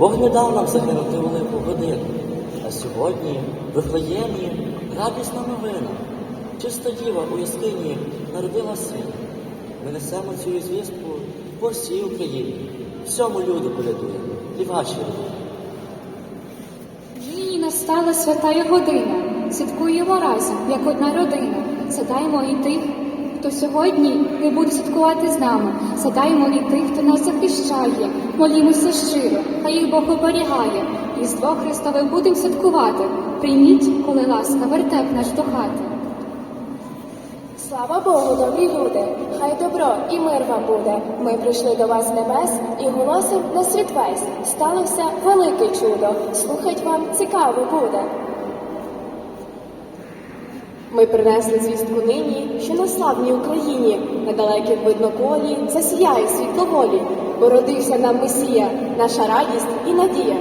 Бог не дав нам загинути у липу годину. А сьогодні Вифлеємі радісна новина. Чиста діва у яскині народила сина. Ми несемо цю звістку по всій Україні. Всьому люду колядуємо і ваші родини. Нині настала святая година. Святкуємо разом, як одна родина. Згадаємо і тих, хто сьогодні не буде святкувати з нами. Згадаємо і тих, хто нас захищає. Молімося щиро, хай їх Бог оберігає. Різдво Христове будемо святкувати. Прийміть, коли ласка, вертеп наш до хати. Слава Богу, добрі люди, хай добро і мир вам буде. Ми прийшли до вас небес і голосом на світ весь. Сталося велике чудо. Слухать вам цікаво буде. Ми принесли звістку нині, що на славній Україні, на далекім видноколі, засіяє світло волі, бо родився нам Месія, наша радість і надія.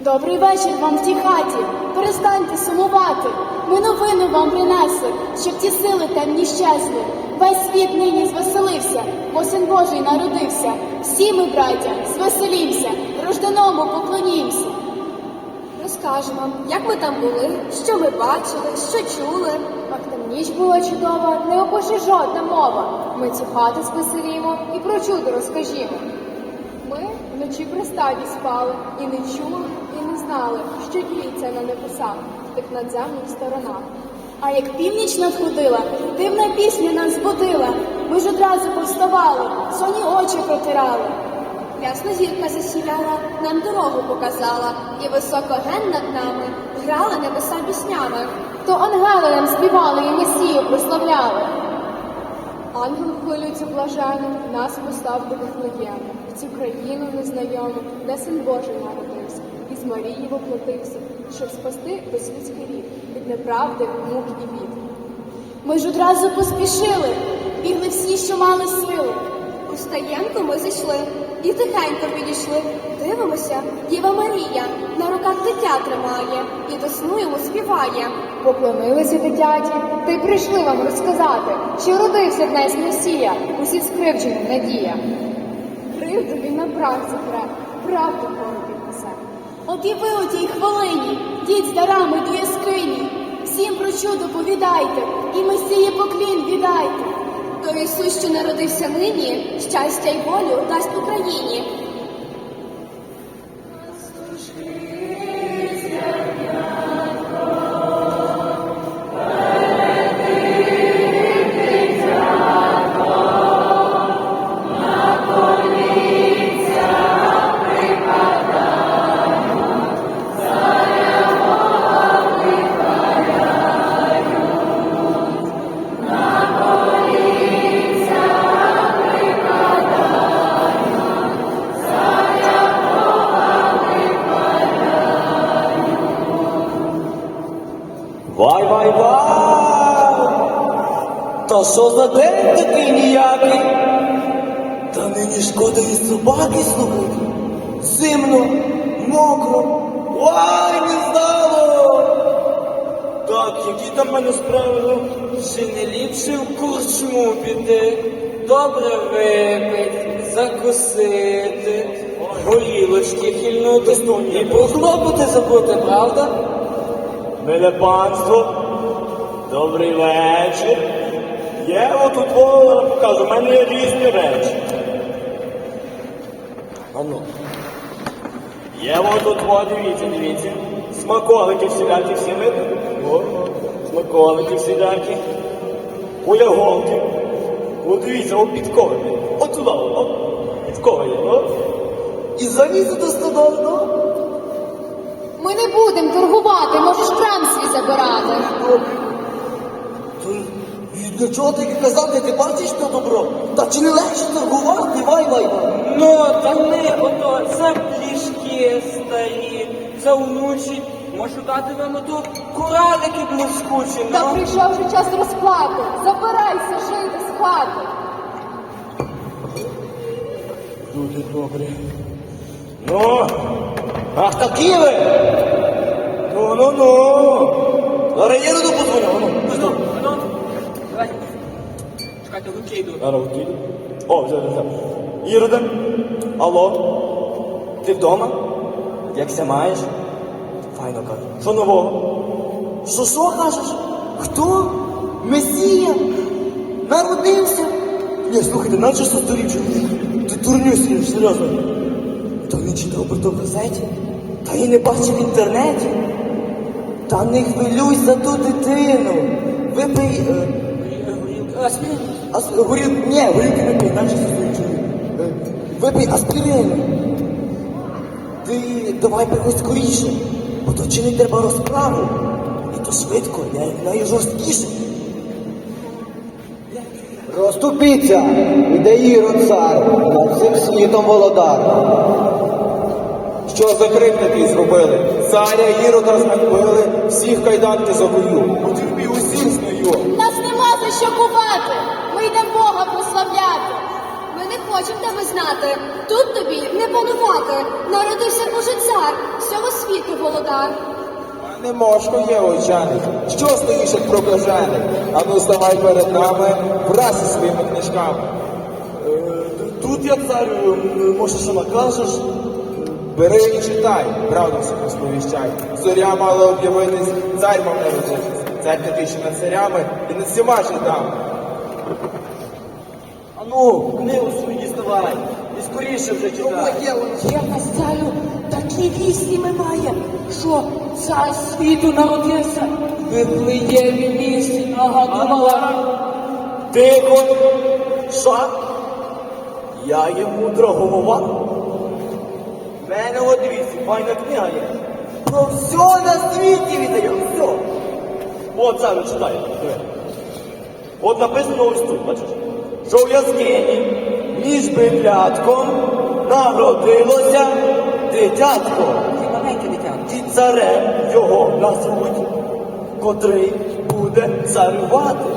Добрий вечір вам в тій хаті. Перестаньте сумувати. Ми новини вам принесли, щоб ті сили темні щезли. Весь світ нині звеселився, бо син Божий народився. Всі ми, браття, звеселімся, рожденому поклонімся. Розкажемо як ми там були, що ми бачили, що чули. Там ніч була чудова, не опише жодна мова. Ми цю хату звеселімо і про чудо розкажімо. Ми вночі при стаді спали і не чули, і не знали, що діється на небесах, тих надземних сторонах. А як північ надходила, дивна пісня нас збудила. Ми ж одразу повставали, соні очі протирали. Ясна зірка засіяла, нам дорогу показала, і високо ген над нами грала небеса піснями. То ангели нам співали і Месію прославляли. Ангел хвилюється блаженно, нас постав до Вифлеєму, в цю країну незнайому, де син Божий народився, і з Марії воплотився, щоб спасти весь людський рід від неправди, мук і бід. Ми ж одразу поспішили, бігли всі, що мали сили. У стаєнку ми зайшли і тихенько підійшли. Дивимося, Діва Марія на руках дитя тримає і до сну йому співає. Поклонилися дитяті, та й прийшли вам розказати, що родився в нас Месія, усі скривджені надія. Кривду він на прах запре, правду Богу піднесе. От і ви у тій хвилині, діть з дарами до яскині, всім про чудо повідайте, і Месії поклін віддайте. То Ісус, що народився нині, щастя й волю дасть Україні. Що за день такий ніякий? Та нині шкода і собаки слухати. Зимно, мокро, ой, не здало. Так, які там мене справи? ну? Чи не ліпше в курчму піти, добре випить, закусити, горілочки хильнути і похлопати забути, правда? Миле панство, добрий вечір. Я отут о, покажу, в мене є різні речі. Ану. Є отут, о, дивіться, дивіться. Смаколики всілякі всі видно? О, смаколики всілякі. Уляголки. О, дивіться, о, підкови. От туди, о, підкови о. І залізти до стодолу, Ми не будемо торгувати, можеш крам свій забирати. Для чого ти казати, ти бачиш то добро? Та чи не легше торгувати, вай вай? Ну, та не ото, це плішки старі, це внучі. Можу дати вам ото куралики блискучі, Та ну. прийшов вже час розплати. Забирайся жити з хати. Люди добрі. Ну, ах такі ви! Ну, ну, ну. Роду подзвоню, ну, ну, Ну. Чекайте, руки йдуть. Зараз. О, вже, вже. Іроде, алло, ти вдома? Якся маєш? Файно кажу. Що нового? Що що кажеш? Хто? Месія? Народився? Ні, слухайте, наче сторіччя. Ти дурню сидиш, серйозно. Та не читав про то в газеті? Та і не бачив в інтернеті? Та не хвилюй за ту дитину. Випий. Е, Аспірин. ас, горі... Ні, горілки не пий, наче сторіччя. Е, випий аспірин. Ти давай приходь скоріше, бо то чинить треба розправу. І то швидко, я найжорсткіше. Розступіться, іде Ірод цар, над цим світом володар. Що за крик такий зробили? Царя Ірода знахбили, всіх кайданки завою. Потерпі усіх знаю. Що кувати. Ми йдемо Бога прославляти. Ми не хочемо тебе знати. Тут тобі не панувати. Народився Божий цар, всього світу володар. Не мошко є очаник. Що стоїш як прокажений? Ану ставай перед нами, враз зі своїми книжками. Е, Тут я царю, може, що накажеш? Бери і читай, правду всіх розповіщай. Зоря мала об'явитись, цар мав народитись. Такий, що над царями і над всіма жидами. Ану, книгу свою діставай. І скоріше вже читай. Є в нас царю такі вісні ми маємо, що цар світу народився. Ви в місті нагадувала. Тихо! Шак! Я є мудра голова. В мене от дивіться, файна книга є. Про все на світі віддаю, От царю читай. От написано ось тут, бачиш? Що в яскині між битлятком народилося дитятко. Маленьке дитя. І царем його назвуть, котрий буде царювати.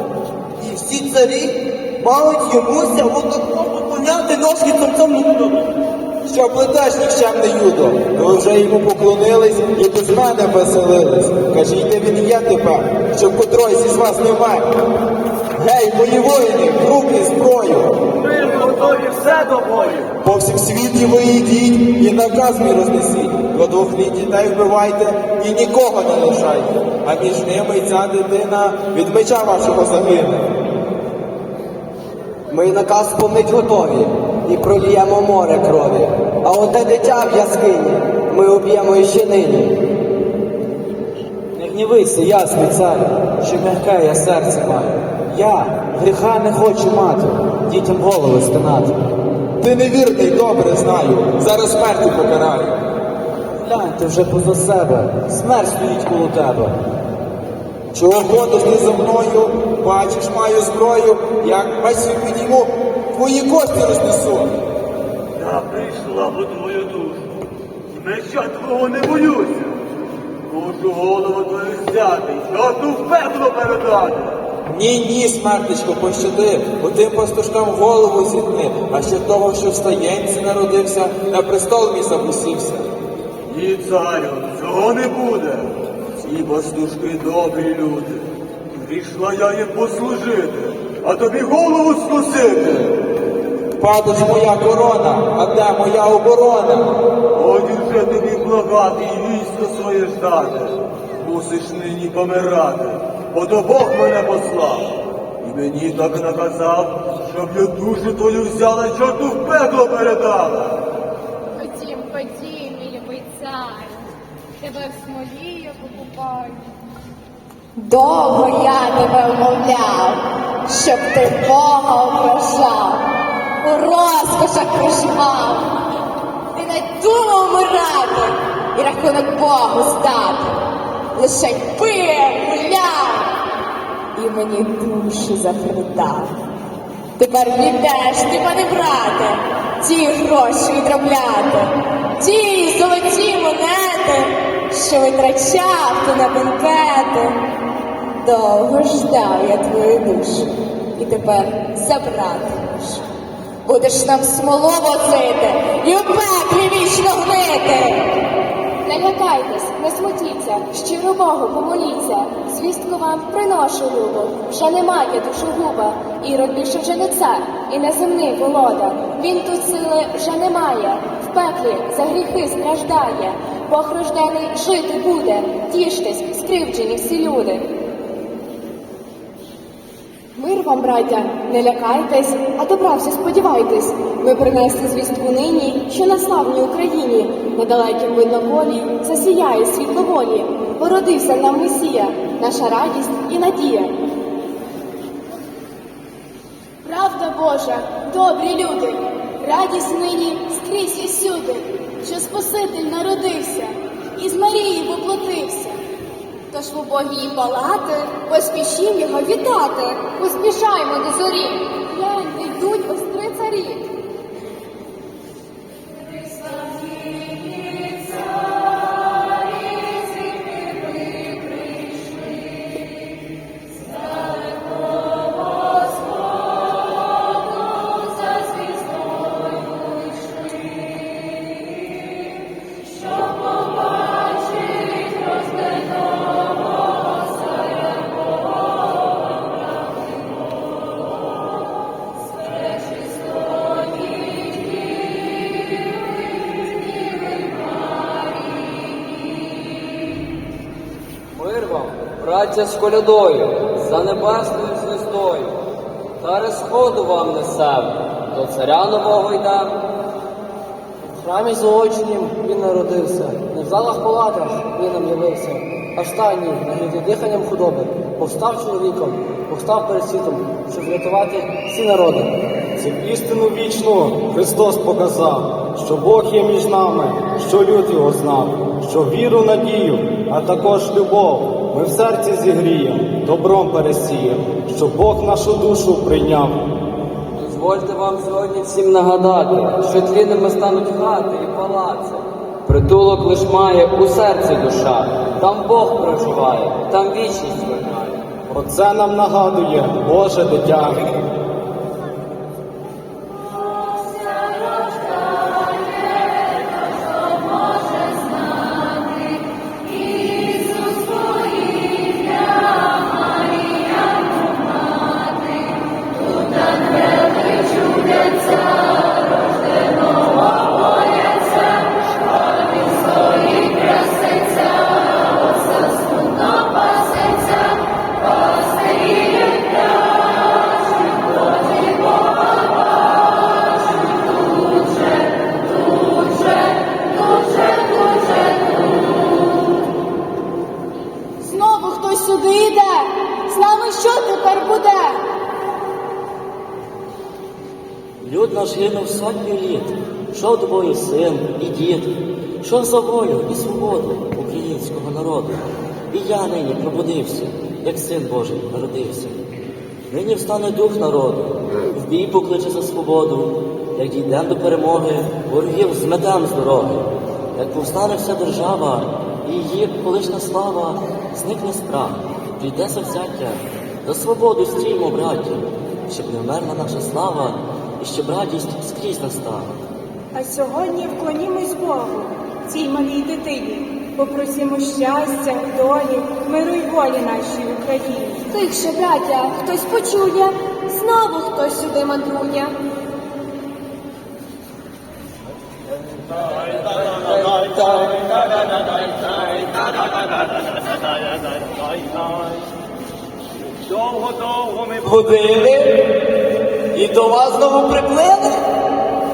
І всі царі мають йомуся отако поклоняти ножки царцом не добре. Що плетеш нікчемне юдо? Ви вже йому поклонились і без мене веселились. Кажіть, він є тепер, щоб котрось із вас не вмер. Гей, мої воїни, в руки зброю! Ми готові все до бою. По всім світі ви йдіть і наказ мій рознесіть. До двох літ дітей вбивайте і нікого не лишайте. А між ними ця дитина від меча вашого загине. Ми наказ сповнить готові і проліємо море крові. А оте дитя в яскині ми уб'ємо іще нині. Не гнівися, ясний царю, що м'яке я серце маю. Я гріха не хочу мати, дітям голови стинати. Ти невірний, добре знаю. Зараз смерті покараю. Гляньте вже поза себе, смерть стоїть коло тебе. Чого ходиш ти за мною? Бачиш, маю зброю, як світ підійму, твої кості рознесу. Я прийшла по твою душу. Меча твого не боюся. Мушу голову твою взяти, що ту в пекло передати. Ні, ні, смертечко, пощади, отим пастушкам голову зітни, а ще того, що в стаєнці народився, на престол мій запусівся. Ні, царю, цього не буде. Ці пастушки добрі люди. Прийшла я їм послужити, а тобі голову скосити. Падає моя корона, а де моя оборона? Годі вже тобі благати і військо своє ждати. Мусиш нині помирати, бо то Бог мене послав. І мені так наказав, щоб я душу твою взяла, і чорту в пекло передала. Ходім, ходім, мій любий цар. Тебе в смолі я покупаю. Довго я тебе вмовляв, щоб ти Бога ображав, у розкошах проживав. Ти не думав вмирати і рахунок Богу здати. Лише пив, гуляв і мені душу запродав. Тепер йдеш ти мене брати, ті гроші відробляти, ті золоті монети, що витрачав ти на бенкети. Довго ждав я твою душу, і тепер забрати мушу. Будеш нам смолу возити і у пеклі вічно гнити. Не лякайтесь, не смутіться, щиро Богу помоліться, звістку вам приношу любу, вже немає душогуба, Ірод більше вже не цар і не земний володар. Він тут сили вже не має, пеклі за гріхи страждає. Бог рождений жити буде, тіштесь, скривджені всі люди. Мир вам, браття, не лякайтесь, а добра всі сподівайтесь. Ми принесли звістку нині, що на славній Україні, на далекім виднополі, засіяє світло волі. Породився нам Месія, наша радість і надія. Правда Божа, добрі люди, радість нині скрізь і сюди, що Спаситель народився, і з Марії воплотився. Тож в убогій палати поспішім його вітати. Поспішаймо до зорі. Браття з колядою, за небесною звіздою. Дари сходу вам несем, до царя нового йдем. В храмі золоченім він народився, не в залах палатах він нам явився. А нагрітий диханням худоби, повстав чоловіком, повстав перед світом, щоб врятувати всі народи. Цю істину вічну Христос показав, що Бог є між нами, що люд його знав, що віру, надію, а також любов ми в серці зігріємо, добром пересіємо, щоб Бог нашу душу прийняв. Дозвольте вам сьогодні всім нагадати, що тліними стануть хати і палаци. Притулок лиш має у серці душа, там Бог проживає, там вічність виграє. Про це нам нагадує Боже дитя. Нами що тепер буде? Люд наш гинув сотню літ, шов тобою син і дід, шов за волю і свободу українського народу. І я нині пробудився, як син Божий народився. Нині встане дух народу, в бій покличе за свободу, як дійдем до перемоги, ворогів зметем з дороги, як повстане вся держава, і її колишня слава, зникне страх, прийде завзяття, за свободу стіймо, браття, щоб не вмерла наша слава, і щоб радість скрізь настала. А сьогодні вклонімось Богу, цій малій дитині, попросимо щастя, долі, миру й волі нашій Україні. Тихше, браття, хтось почує, знову хтось сюди мандрує. Довго-довго ми Години і до вас знову приплили.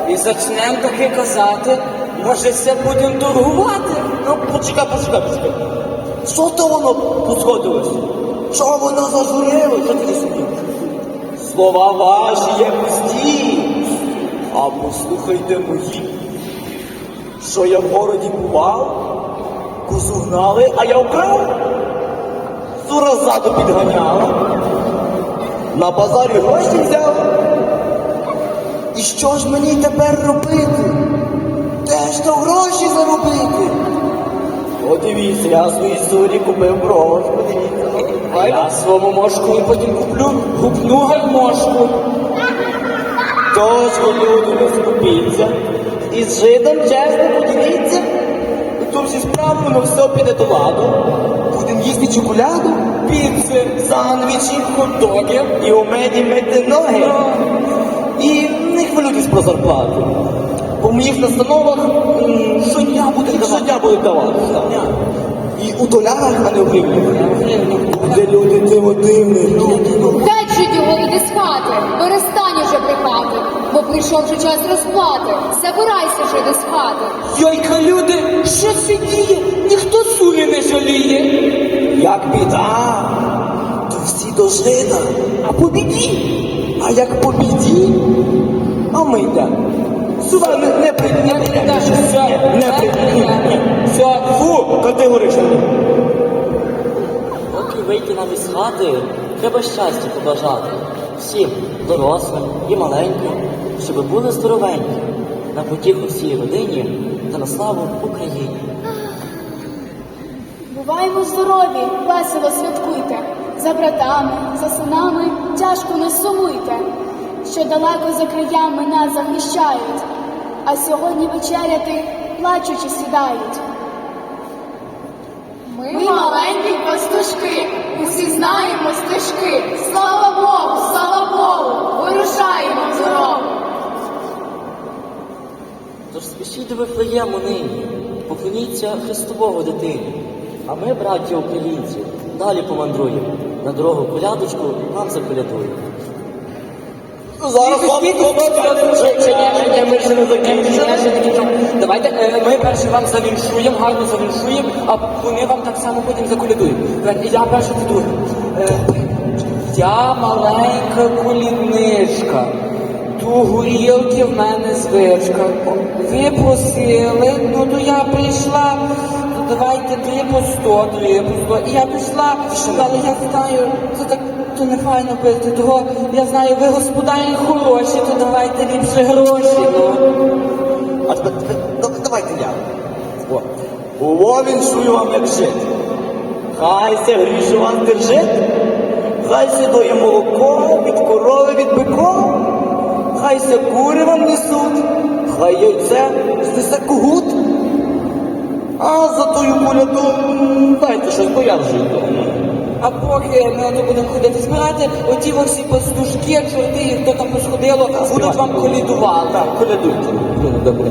І зачнемо таки казати, може, все будемо торгувати. Ну, почекай, почекай, почекай. Що то воно посходилось? Чого воно собі? Слова ваші є пусті. А послухайте мої, що я в городі бував, козу гнали, а я вкрав. Сура ззаду підганяла. На базарі гроші взяв. І що ж мені тепер робити? Де ж то гроші заробити? О, дивіться, я свої сурі купив брош. А я своєму мошку потім куплю, гупну гальмошку. Тож люди не скупіться, і з жидом чесно поділіться. То всі справимо, все піде до ладу. Будемо їсти чоколяду, піци, сандвічі, хот-доги і у меді мити ноги. І не хвилюйтесь про зарплату. По моїх настановах м, щодня буде давати. Щодня буде давати. Щодня. І у долярах, а не у гривнях. Буде люди диво дивне. Геть же його іди з хати, перестань уже брехати, бо прийшов вже час розплати. Забирайся вже до з хати. Йойка, люди, жаліє. Як біда, то всі до жида, а по біді. А як по біді, а ми йдемо. Сюди не, не прийде, не прийде. Все, не прийде. Ні, ні. Фу, категорично. Поки вийти нам із хати, треба щастя побажати всім дорослим і маленьким, щоб були здоровенькі, на потіху всій родині та на славу Україні. Буваємо здорові, весело святкуйте. За братами, за синами тяжко не сумуйте, що далеко за краями нас захищають, а сьогодні вечеряти плачучи сідають. Ми маленькі пастушки, усі знаємо стежки. Слава Богу, слава Богу, вирушаємо в дорогу. Тож спішіть до Вифлеєму нині, поклоніться Христового дитині. А ми, браті українці, далі помандруємо. На дорогу колядочку вам заколядуємо. Зараз вам ми ще не закінчили. Давайте е, ми перше вам завіншуємо, гарно завіншуємо, а вони вам так само потім заколядують. Я перше ти друге. Е, Я маленька колінничка, ту горілки в мене звичка. Ви просили, ну то я прийшла. Давайте три по сто, три по сто. І я пішла, але я знаю, це так то не файно пити. Того я знаю, ви господарі хороші, то давайте ліпше гроші. Ну. А тепер, тепер да- давайте я. О, О, віншую вам як жити. Хай грішу вас держить, хай се доє молоко від корови від бикова, хай се кури вам несуть, хай яйце знесе кугут. А за тою коляду м, дайте щось, бо я вже йду. А поки ми ото будемо ходити збирати, оті во всі пастушки, чорти, і хто там посходило, будуть вам колідувати. Так, колядуйте. Ну, добре.